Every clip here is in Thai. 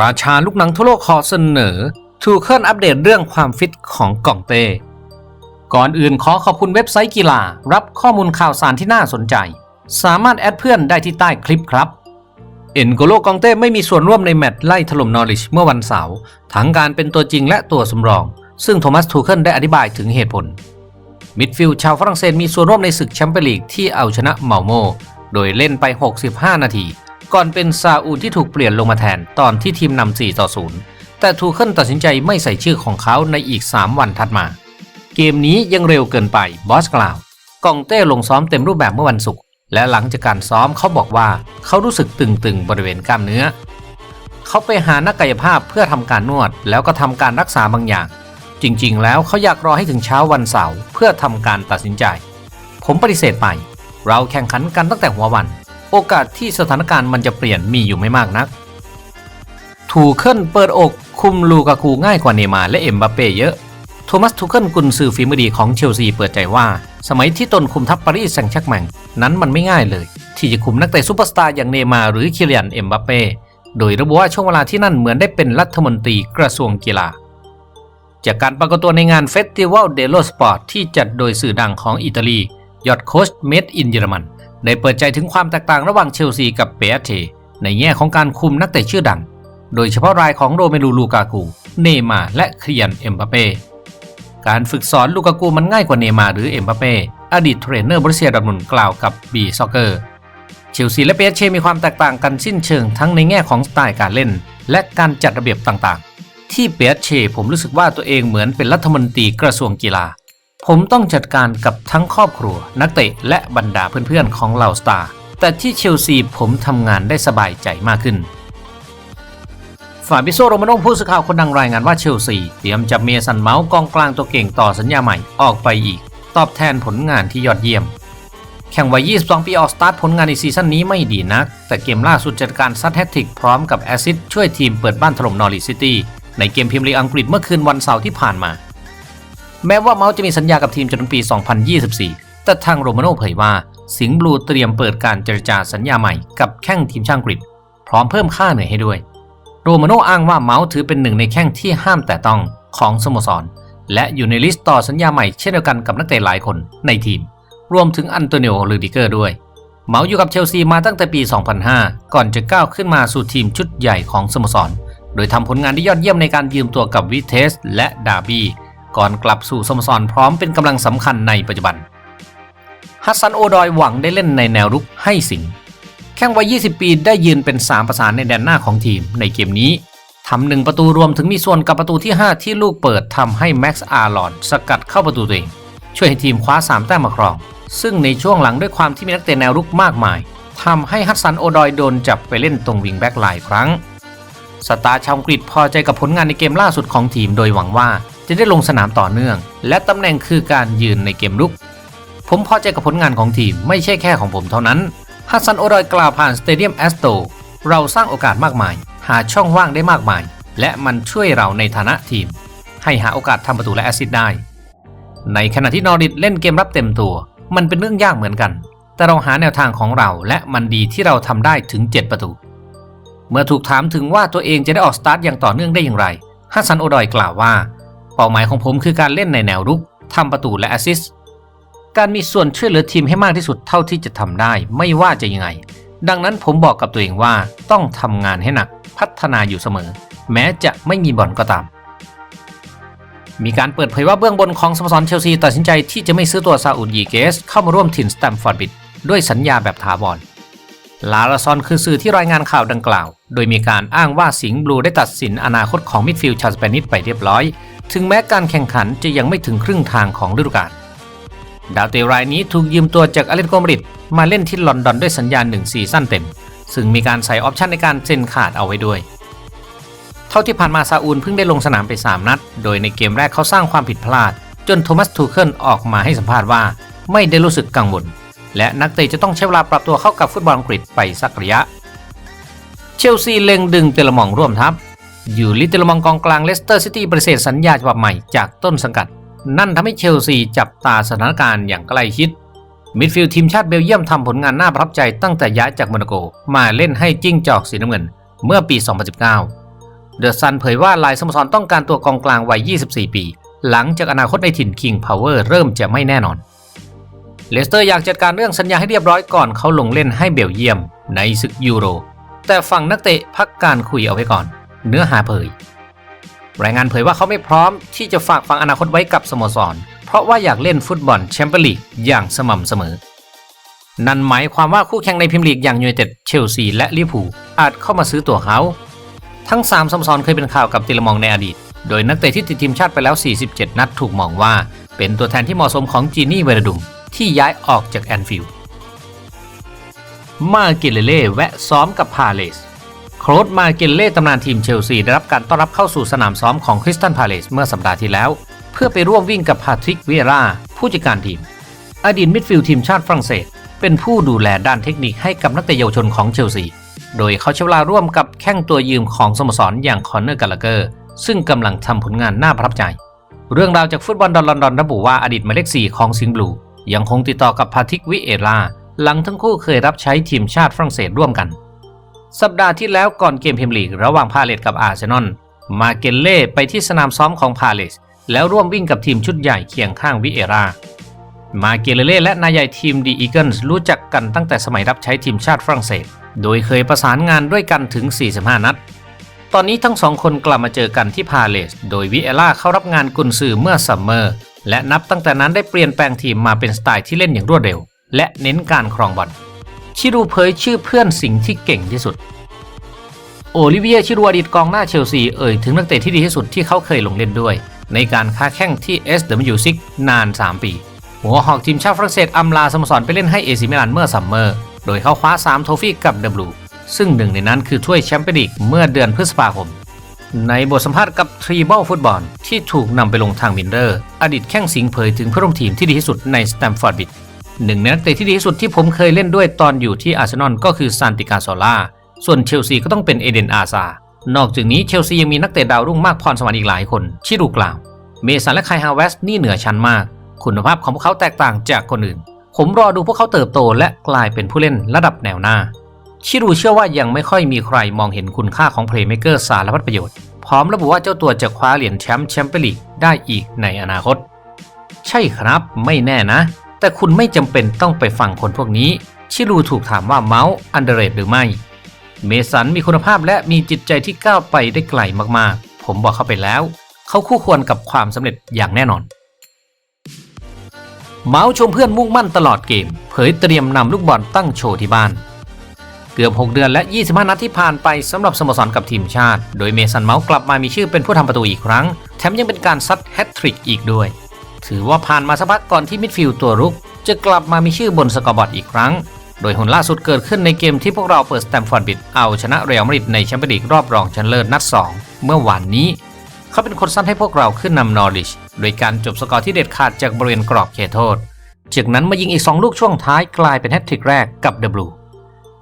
ราชาลูกหนังทั่วโลกขอเสนอทูเคิลอัปเดตเรื่องความฟิตของกองเต้ ก่อนอื่นขอขอบคุณเว็บไซต์กีฬา รับข้อมูลข่าวสารที่น่าสนใจ สามารถแอดเพื่อนได้ที่ใต้คลิปครับ เอ็นโกโลกองเต้ไม่มีส่วนร่วมในแมตช์ไล่ถล่มนอริชเมื่อวันเสาร์ทั้งการเป็นตัวจริงและตัวสำรอง ซึ่งโทมัสทูเคิลได้อธิบายถึงเหตุผล มิดฟิลด์ชาวฝรั่งเศสมีส่วนร่วมในศึกแชมเปี้ยนลีกที่เอาชนะเมาโมโดยเล่นไป 65 นาที ก่อนเป็นซาอูลที่ถูกเปลี่ยนลงมาแทนตอนที่ทีมนำ4ต่อ0แต่ทูเคิลตัดสินใจไม่ใส่ชื่อของเขาในอีก 3 วันถัดมา เกมนี้ยังเร็วเกินไปบอสกล่าวกองเต้ลงซ้อมเต็มรูปแบบเมื่อวันศุกร์และหลังจากการซ้อมเขาบอกว่าเขารู้สึกตึงๆบริเวณกล้ามเนื้อ เขาไปหานักกายภาพเพื่อทำการนวดแล้วก็ทำการรักษาบางอย่าง จริงๆ แล้วเขาอยากรอให้ถึงเช้าวันเสาร์เพื่อทำการตัดสินใจ ผมปฏิเสธไป เราแข่งขันกันตั้งแต่หัววัน โอกาสที่สถานการณ์มันจะเปลี่ยนมีอยู่ไม่มากนักทูเคิลเปิดอกคุมลูกากูง่ายกว่าเนมาร์และเอ็มบัปเป้เยอะ โทมัสทูเคิลกุนซือฝีมือดีของเชลซีเปิดใจว่า สมัยที่ตนคุมทัพปารีสแซงต์แชร์กแมงนั้นมันไม่ง่ายเลย ที่จะคุมนักเตะซูเปอร์สตาร์อย่างเนมาร์หรือคิเลียนเอ็มบัปเป้โดยระบุว่าช่วงเวลาที่นั่นเหมือนได้เป็นรัฐมนตรีกระทรวงกีฬาจากการปรากฏตัวในงานเฟสติวัลเดโลสปอร์ตที่จัดโดยสื่อดังของอิตาลียอดโค้ชเมดอินเยอรมัน ได้เปิดใจถึงความแตกต่างระหว่างเชลซีกับเปเทในแง่ของการคุมนักเตะชื่อดัง โดยเฉพาะรายของโรเมลูลูกากู เนมาและเคลียนเอ็มบัปเป้ การฝึกสอนลูกากูมันง่ายกว่าเนมาหรือเอ็มบัปเป้ อดีตเทรนเนอร์บริเซียดอร์ทมุนกล่าวกับบีซ็อกเกอร์เชลซีและเปเชมีความแตกต่างกันสิ้นเชิงทั้งในแง่ของสไตล์การเล่น และการจัดระเบียบต่างๆ ที่เปียเชผมรู้สึกว่าตัวเองเหมือนเป็นรัฐมนตรีกระทรวงกีฬา ผมต้องจัดการกับทั้งครอบครัว นักเตะและบรรดาเพื่อนๆของเหล่าสตาร์แต่ที่เชลซีผมทำงานได้สบายใจมากขึ้นฟาบิโซโรมาโนผู้สื่อข่าวคนดังรายงานว่าเชลซีเตรียมจับเมสันเมาส์กองกลางตัวเก่งต่อสัญญาใหม่ออกไปอีก ตอบแทนผลงานที่ยอดเยี่ยม แข่งวัย 22 ปีออกสตาร์ทผลงานในซีซั่นนี้ไม่ดีนัก แต่เกมล่าสุดจัดการซัดแฮตทริกพร้อมกับแอซิดช่วยทีมเปิดบ้านถล่มนอริซิตี้ในเกมพรีเมียร์ลีอังกฤษเมื่อคืนวันเสาร์ที่ผ่านมา แม้ว่าเมาส์จะมีสัญญากับทีมจนถึงปี 2024 แต่ทางโรมาโน่เผยว่า สิงห์บลูเตรียมเปิดการเจรจาสัญญาใหม่กับแข้งทีมชาติอังกฤษ พร้อมเพิ่มค่าเหนื่อยให้ด้วย โรมาโน่อ้างว่าเมาส์ถือเป็นหนึ่งในแข้งที่ห้ามแต่ต้องของสโมสร และอยู่ในลิสต์ต่อสัญญาใหม่เช่นเดียวกันกับนักเตะหลายคนในทีม รวมถึงอันโตนิโอลูดิเกอร์ด้วยเมาส์อยู่กับเชลซีมาตั้งแต่ปี 2005 ก่อนจะก้าวขึ้นมาสู่ทีมชุดใหญ่ของสโมสร โดยทำผลงานที่ยอดเยี่ยมในการยืมตัวกับวิเทสและดาร์บี้ ก่อนกลับสู่สโมสรพร้อมเป็นกำลังสำคัญในปัจจุบัน ฮัสซันโอดอยหวังได้เล่นในแนวรุกให้สิงแข้งวัย 20 ปีได้ยืนเป็น 3 ประสานในแดนหน้าของทีมในเกมนี้ทำหนึ่งประตูรวมถึงมีส่วนกับประตูที่ 5 ที่ลูกเปิดทำให้แม็กซ์อาร์ลอนสกัดเข้าประตูตัวเองช่วยให้ทีมคว้า 3 แต้มมาครอง ซึ่งในช่วงหลังด้วยความที่มีนักเตะแนวรุกมากมายทำให้ฮัสซันโอดอยโดนจับไปเล่นตรงวิงแบ็กหลายครั้ง สตาร์ชาวอังกฤษพอใจกับผลงานในเกมล่าสุดของทีมโดยหวังว่า จะได้ลงสนามต่อเนื่อง และตำแหน่งคือการยืนในเกมรุก ผมพอใจกับผลงานของทีมไม่ใช่แค่ของผมเท่านั้นฮัสซันโอดอยกล่าวผ่านสเตเดียมแอสโตเราสร้างโอกาสมากมาย หาช่องว่างได้มากมาย และมันช่วยเราในฐานะทีม ให้หาโอกาสทำประตูและแอสซิสต์ได้ ในขณะที่นอริดเล่นเกมรับเต็มตัว มันเป็นเรื่องยากเหมือนกัน แต่เราหาแนวทางของเราและมันดีที่เราทำได้ถึง 7 ประตู เมื่อถูกถามถึงว่าตัวเองจะได้ออกสตาร์ทอย่างต่อเนื่องได้อย่างไรฮัสซันโอดอยกล่าวว่า เป้าหมายของผมคือการเล่นในแนวรุกทำประตูและแอสซิสต์การมีส่วนช่วยเหลือทีมให้มากที่สุดเท่าที่จะทำได้ไม่ว่าจะยังไง ดังนั้นผมบอกกับตัวเองว่าต้องทำงานให้หนักพัฒนาอยู่เสมอ แม้จะไม่มีบอลก็ตาม มีการเปิดเผยว่าเบื้องบนของสโมสรเชลซีตัดสินใจที่จะไม่ซื้อตัวซาอุดยีเกสเข้ามาร่วมถิ่นสแตมฟอร์ดบิดด้วยสัญญาแบบถาวร ลาลาซอนคือสื่อที่รายงานข่าวดังกล่าว โดยมีการอ้างว่าสิงห์บลูได้ตัดสินอนาคตของมิดฟิลด์ชาวสเปนิชไปเรียบร้อย ถึงแม้การแข่งขันจะยังไม่ถึงครึ่งทางของฤดูกาลดาวเตะรายนี้ถูกยืมตัวจากอเลติโกมริดมาเล่นที่ลอนดอนด้วยสัญญา1ซีซั่นเต็ม ซึ่งมีการใส่ออปชันในการเซ็นขาดเอาไว้ด้วย เท่าที่ผ่านมาซาอูลเพิ่งได้ลงสนามไป 3 นัด โดยในเกมแรกเขาสร้างความผิดพลาด จนโทมัสทูเคิลออกมาให้สัมภาษณ์ว่า ไม่ได้รู้สึกกังวล และนักเตะจะต้องใช้เวลาปรับตัวเข้ากับฟุตบอลอังกฤษไปสักระยะ เชลซีเล็งดึงเตลมองร่วมทัพ อยู่ลิเตลมองกองกลางเลสเตอร์ซิตี้ปฏิเสธสัญญาฉบับใหม่จากต้นสังกัด นั่นทำให้เชลซีจับตาสถานการณ์อย่างใกล้ชิด มิดฟิลด์ทีมชาติเบลเยียมทำผลงานน่าประทับใจตั้งแต่ย้ายจากโมนาโกมาเล่นให้จิ้งจอกสีน้ำเงิน เมื่อปี 2019 เดอะซันเผยว่าลายสโมสรต้องการตัวกองกลางวัย 24 ปี หลังจากอนาคตในถิ่น King Power เริ่มจะไม่แน่นอน เลสเตอร์อยากจัดการเรื่องสัญญาให้เรียบร้อยก่อนเขาลงเล่นให้เบลเยียมในศึกยูโร แต่ฝั่งนักเตะพักการคุยเอาไว้ก่อน เนื้อหาเผย รายงานเผยว่าเขาไม่พร้อมที่จะฝากฝังอนาคตไว้กับสโมสร เพราะว่าอยากเล่นฟุตบอลแชมเปี้ยนลีกอย่างสม่ำเสมอ นั่นหมายความว่าคู่แข่งในพรีเมียร์ลีกอย่างยูไนเต็ดเชลซีและลิเวอร์พูลอาจเข้ามาซื้อตัวเขาทั้ง3สโมสรเคยเป็นข่าวกับติลมองในอดีต โดยนักเตะที่ติดทีมชาติไปแล้ว 47 นัดถูกมองว่า เป็นตัวแทนที่เหมาะสมของจีนี่เวรดุม ที่ย้ายออกจากแอนฟิลด์มาเกเลเล่แวะซ้อมกับพาเลสโครดมาเกลเล่ตำนานทีมเชลซีได้รับการต้อนรับเข้าสู่สนามซ้อมของคริสตันพาเลสเมื่อสัปดาห์ที่แล้ว เพื่อไปร่วมวิ่งกับพาทริกเวราผู้จัดการทีม อดีตมิดฟิลด์ทีมชาติฝรั่งเศส เป็นผู้ดูแลด้านเทคนิคให้กับนักเตะเยาวชนของเชลซี โดยเขาใช้เวลาร่วมกับแข้งตัวยืมของสโมสรอย่างคอนเนอร์กาลเกอร์ซึ่งกำลังทำผลงานน่าประทับใจ เรื่องราวจากฟุตบอลดอนลอนดอนระบุว่าอดีตหมายเลข4ของสิงห์บลู ยังคงติดต่อกับพาทิกวิเอราหลังทั้งคู่เคยรับใช้ทีมชาติฝรั่งเศสร่วมกัน สัปดาห์ที่แล้วก่อนเกมพรีเมียร์ลีกระหว่างพาเลสกับอาร์เซนอลมาเกลเล่ไปที่สนามซ้อมของพาเลสแล้วร่วมวิ่งกับทีมชุดใหญ่เคียงข้างวิเอรามาเกลเล่และนายใหญ่ทีมดีอีเกิลส์รู้จักกันตั้งแต่สมัยรับใช้ทีมชาติฝรั่งเศส โดยเคยประสานงานด้วยกันถึง 45 นัด ตอนนี้ทั้งสองคนกลับมาเจอกันที่พาเลส โดยวิเอล่าเข้ารับงานกุนซือเมื่อซัมเมอร์ และนับตั้งแต่นั้นได้เปลี่ยนแปลงทีมมาเป็นสไตล์ที่เล่นอย่างรวดเร็ว และเน้นการครองบอลชิรูเผยชื่อเพื่อนสิงห์ที่เก่งที่สุด โอลิเวียชิรูอดีตกองหน้าเชลซีเอ่ยถึงนักเตะที่ดีที่สุดที่เขาเคยลงเล่นด้วย ในการค้าแข่งที่ SW6 นาน 3 ปี หัวหอกทีมชาติฝรั่งเศสอำลาสโมสรไปเล่นให้เอซิมิลานเมื่อซัมเมอร์ โดยเขาคว้า 3 โทฟี่กับเดบลูซึ่งหนึ่งในนั้นคือถ้วยแชมเปี้ยนลีกเมื่อเดือนพฤษภาคม ในบทสัมภาษณ์กับทรีบอลฟุตบอลที่ถูกนำไปลงทางมินเดอร์ อดีตแข้งสิงห์เผยถึงเพื่อนร่วมทีมที่ดีที่สุดในสแตมฟอร์ดบิดหนึ่งในนักเตะที่ดีที่สุดที่ผมเคยเล่นด้วยตอนอยู่ที่อาร์เซนอลก็คือซานติกาโซล่าส่วนเชลซีก็ต้องเป็นเอเดนอาซานอกจากนี้เชลซียังมีนักเตะดาวรุ่งมากพรสวรรค์อีกหลายคนชิรูกล่าว เมสันและไคฮาวเวสนี่เหนือชั้นมาก คุณภาพของพวกเขาแตกต่างจากคนอื่น ผมรอดูพวกเขาเติบโตและกลายเป็นผู้เล่นระดับแนวหน้า ชิรูเชื่อว่ายังไม่ค่อยมีใครมองเห็นคุณค่าของเพลย์เมเกอร์สารพัดประโยชน์ พร้อมระบุว่าเจ้าตัวจะคว้าเหรียญแชมป์แชมเปี้ยนลีกได้อีกในอนาคต ใช่ครับไม่แน่นะ แต่คุณไม่จำเป็นต้องไปฟังคนพวกนี้ ชิรูถูกถามว่าเมาส์อันเดร์เรหรือไม่ เมสันมีคุณภาพและมีจิตใจที่ก้าวไปได้ไกลมากๆ ผมบอกเขาไปแล้ว เขาคู่ควรกับความสำเร็จอย่างแน่นอนเมาส์ชมเพื่อนมุ่งมั่นตลอดเกม เผยเตรียมนำลูกบอลตั้งโชว์ที่บ้าน เกือบ 6 เดือนและ 25 นัดที่ผ่านไปสำหรับสโมสรกับทีมชาติ โดยเมสันเมาส์กลับมามีชื่อเป็นผู้ทำประตูอีกครั้ง แถมยังเป็นการซัดแฮตทริกอีกด้วย ถือว่าผ่านมาสักพักก่อนที่มิดฟิลด์ตัวรุก จะกลับมามีชื่อบนสกอร์บอร์ดอีกครั้ง โดยผลล่าสุดเกิดขึ้นในเกมที่พวกเราเปิดสแตมฟอร์ดบิดเอาชนะเรอัลมาดริดในแชมเปี้ยนลีกรอบรองชนะเลิศนัด 2 เมื่อวานนี้ เขาเป็นคนซัดให้พวกเราขึ้นนำนอริชโดยการจบสกอร์ที่เด็ดขาดจากบริเวณกรอบเขตโทษ จากนั้นมายิงอีก 2 ลูกช่วงท้ายกลายเป็นแฮตทริกแรกกับเดบลู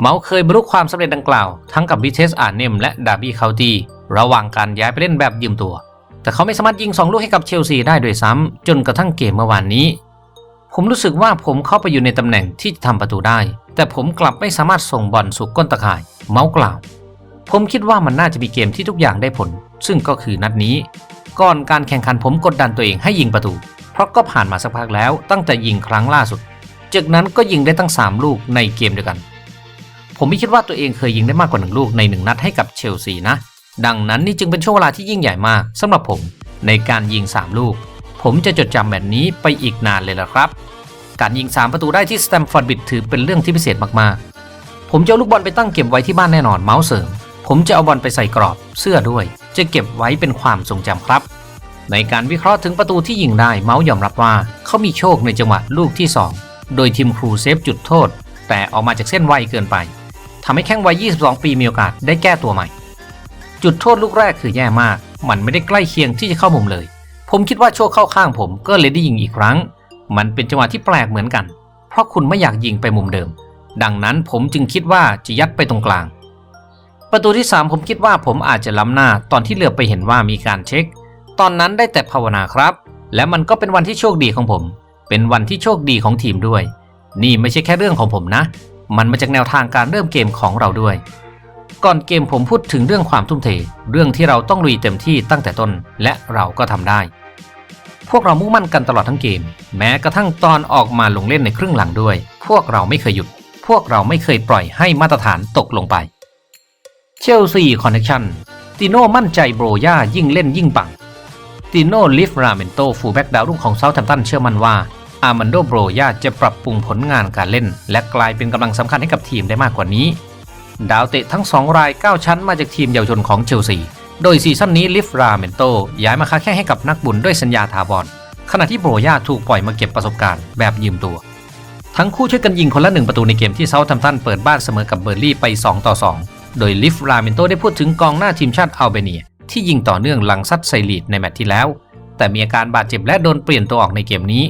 เมาเคยบรรลุความสำเร็จดังกล่าว ทั้งกับวิเทสอาร์เนมและดาร์บี้เคาน์ตี้ระหว่างการย้ายไปเล่นแบบยืมตัว แต่เขาไม่สามารถยิง 2 ลูกให้กับเชลซีได้ด้วยซ้ำจนกระทั่งเกมเมื่อวานนี้ ผมรู้สึกว่าผมเข้าไปอยู่ในตำแหน่งที่จะทำประตูได้ แต่ผมกลับไม่สามารถส่งบอลสู่ก้นตะข่าย เมากล่าว ผมคิดว่ามันน่าจะมีเกมที่ทุกอย่างได้ผล ซึ่งก็คือนัดนี้ ก่อนการแข่งขันผมกดดันตัวเองให้ยิงประตู เพราะก็ผ่านมาสักพักแล้วตั้งแต่ยิงครั้งล่าสุด จากนั้นก็ยิงได้ตั้ง 3 ลูกในเกมเดียวกัน ผมไม่คิดว่าตัวเองเคยยิงได้มากกว่าหนึ่งลูกในหนึ่งนัดให้กับเชลซีนะ ดังนั้นนี่จึงเป็นช่วงเวลาที่ยิ่งใหญ่มากสำหรับผมในการยิง 3 ลูก ผมจะจดจำแบบนี้ไปอีกนานเลยล่ะครับ การยิง 3 ประตูได้ที่สแตมฟอร์ดบิดถือเป็นเรื่องที่พิเศษมากๆ ผมจะเอาลูกบอลไปตั้งเก็บไว้ที่บ้านแน่นอนเมาส์เสริม ผมจะเอาบอลไปใส่กรอบเสื้อด้วย จะเก็บไว้เป็นความทรงจำครับ ในการวิเคราะห์ถึงประตูที่ยิงได้เมาส์ยอมรับว่าเขามีโชคในจังหวะลูกที่ 2 โดยทีมครูเซฟจุดโทษ แต่ออกมาจากเส้นไวเกินไป ทำให้แข้งวัย 22 ปีมีโอกาสได้แก้ตัวใหม่ จุดโทษลูกแรกคือแย่มาก มันไม่ได้ใกล้เคียงที่จะเข้ามุมเลย ผมคิดว่าโชคเข้าข้างผมก็เลยได้ยิงอีกครั้ง มันเป็นจังหวะที่แปลกเหมือนกัน เพราะคุณไม่อยากยิงไปมุมเดิม ดังนั้นผมจึงคิดว่าจะยัดไปตรงกลาง ประตูที่ 3 ผมคิดว่าผมอาจจะล้ำหน้าตอนที่เหลือบไปเห็นว่ามีการเช็ค ตอนนั้นได้แต่ภาวนาครับ และมันก็เป็นวันที่โชคดีของผม เป็นวันที่โชคดีของทีมด้วย นี่ไม่ใช่แค่เรื่องของผมนะ มันมาจากแนวทางการเริ่มเกมของเราด้วย ก่อนเกมผมพูดถึงเรื่องความทุ่มเท เรื่องที่เราต้องลุยเต็มที่ตั้งแต่ต้น และเราก็ทำได้ พวกเรามุ่งมั่นกันตลอดทั้งเกม แม้กระทั่งตอนออกมาลงเล่นในครึ่งหลังด้วย พวกเราไม่เคยหยุด พวกเราไม่เคยปล่อยให้มาตรฐานตกลงไปเชลซีคอนเนคชั่นติโน่มั่นใจโบรย่ายิ่งเล่นยิ่งปังติโน่ลิฟราเมนโตฟูแบ็กดาวรุ่งของเซาท์แฮมป์ตันเชื่อมั่นว่า อามันโดโบรย่าจะปรับปรุงผลงานการเล่น และกลายเป็นกำลังสำคัญให้กับทีมได้มากกว่านี้ ดาวเตะทั้ง 2 รายก้าวชั้นมาจากทีมเยาวชนของเชลซี โดยซีซั่นนี้ลิฟราเมนโตย้ายมาค้าแข่งให้กับนักบุญด้วยสัญญาถาวรขณะที่โบรย่าถูกปล่อยมาเก็บประสบการณ์แบบยืมตัว ทั้งคู่ช่วยกันยิงคนละหนึ่งประตูในเกมที่เซาท์แฮมป์ตันเปิดบ้านเสมอกับเบอร์ลี่ไป 2 ต่อ 2 โดยลิฟราเมนโตได้พูดถึงกองหน้าทีมชาติอัลเบเนีย ที่ยิงต่อเนื่องหลังซัดไซลีดในแมตช์ที่แล้ว แต่มีอาการบาดเจ็บและโดนเปลี่ยนตัวออกในเกมนี้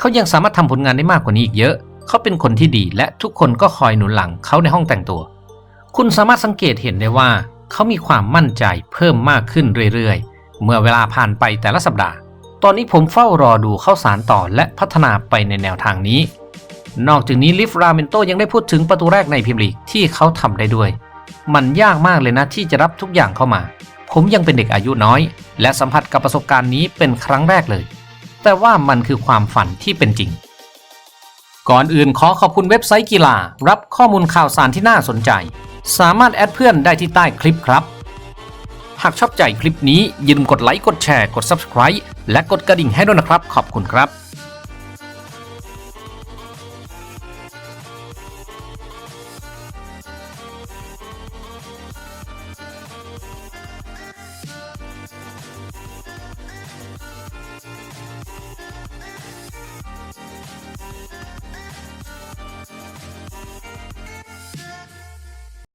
เขายังสามารถทำผลงานได้มากกว่านี้อีกเยอะ เขาเป็นคนที่ดีและทุกคนก็คอยหนุนหลังเขาในห้องแต่งตัว คุณสามารถสังเกตเห็นได้ว่า เขามีความมั่นใจเพิ่มมากขึ้นเรื่อยๆ เมื่อเวลาผ่านไปแต่ละสัปดาห์ ตอนนี้ผมเฝ้ารอดูเข้าสารต่อและพัฒนาไปในแนวทางนี้ นอกจากนี้ลิฟราเมนโตยังได้พูดถึงประตูแรกในพรีเมียร์ลีกที่เขาทำได้ด้วย มันยากมากเลยนะที่จะรับทุกอย่างเข้ามา ผมยังเป็นเด็กอายุน้อย และสัมผัสกับประสบการณ์นี้เป็นครั้งแรกเลย แต่ว่ามันคือความฝันที่เป็นจริง ก่อนอื่นขอขอบคุณเว็บไซต์กีฬา รับข้อมูลข่าวสารที่น่าสนใจ สามารถแอดเพื่อนได้ที่ใต้คลิปครับ หากชอบใจคลิปนี้อย่าลืมกดไลค์กดแชร์กด Subscribe และกดกระดิ่งให้ด้วยนะครับ ขอบคุณครับ